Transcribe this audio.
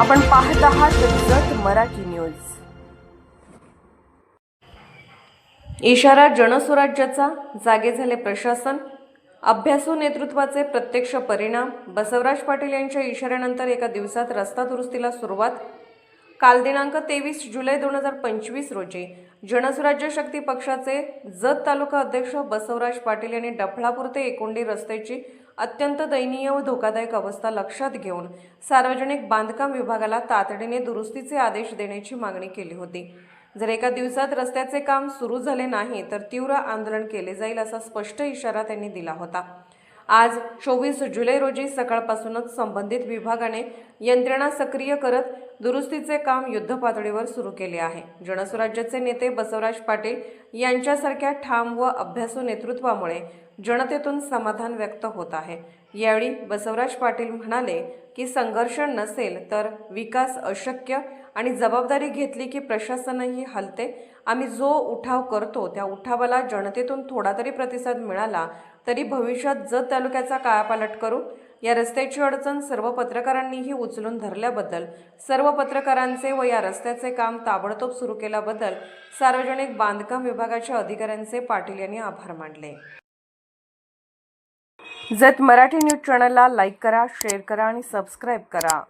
आपण पाहत आहात जत मराठी न्यूज. इशारा जनस्वराज्याचा जागे झाले प्रशासन. अभ्यासू नेतृत्वाचे प्रत्यक्ष परिणाम. बसवराज पाटील यांच्या इशाऱ्यानंतर एका दिवसात रस्ता दुरुस्तीला सुरुवात. काल दिनांक तेवीस जुलै दोन हजार पंचवीस रोजी जनसुराज्य शक्ती पक्षाचे जत तालुका अध्यक्ष बसवराज पाटील यांनी डफळापूर ते एकोंडी रस्त्याची अत्यंत दयनीय व धोकादायक अवस्था लक्षात घेऊन सार्वजनिक बांधकाम विभागाला तातडीने दुरुस्तीचे आदेश देण्याची मागणी केली होती. जर एका दिवसात रस्त्याचे काम सुरू झाले नाही तर तीव्र आंदोलन केले जाईल असा स्पष्ट इशारा त्यांनी दिला होता. आज चोवीस जुलै रोजी सकाळपासूनच संबंधित विभागाने यंत्रणा सक्रिय करत दुरुस्तीचे काम युद्धपातळीवर सुरू केले आहे. जनस्वराज्याचे नेते बसवराज पाटील यांच्यासारख्या ठाम व अभ्यासू नेतृत्वामुळे जनतेतून समाधान व्यक्त होत आहे. यावेळी बसवराज पाटील म्हणाले की संघर्ष नसेल तर विकास अशक्य आणि जबाबदारी घेतली की प्रशासनही हलते. आम्ही जो उठाव करतो त्या उठावाला जनतेतून थोडा तरी प्रतिसाद मिळाला तरी भविष्यात जत तालुक्याचा कायापालट करू. या रस्त्याची अडचण सर्व पत्रकारांनीही उचलून धरल्याबद्दल सर्व पत्रकारांचे व या रस्त्याचे काम ताबडतोब सुरू केल्याबद्दल सार्वजनिक बांधकाम विभागाच्या अधिकाऱ्यांचे पाटील यांनी आभार मानले. जत मराठी न्यूज चॅनलला लाईक करा शेअर करा आणि सबस्क्राईब करा.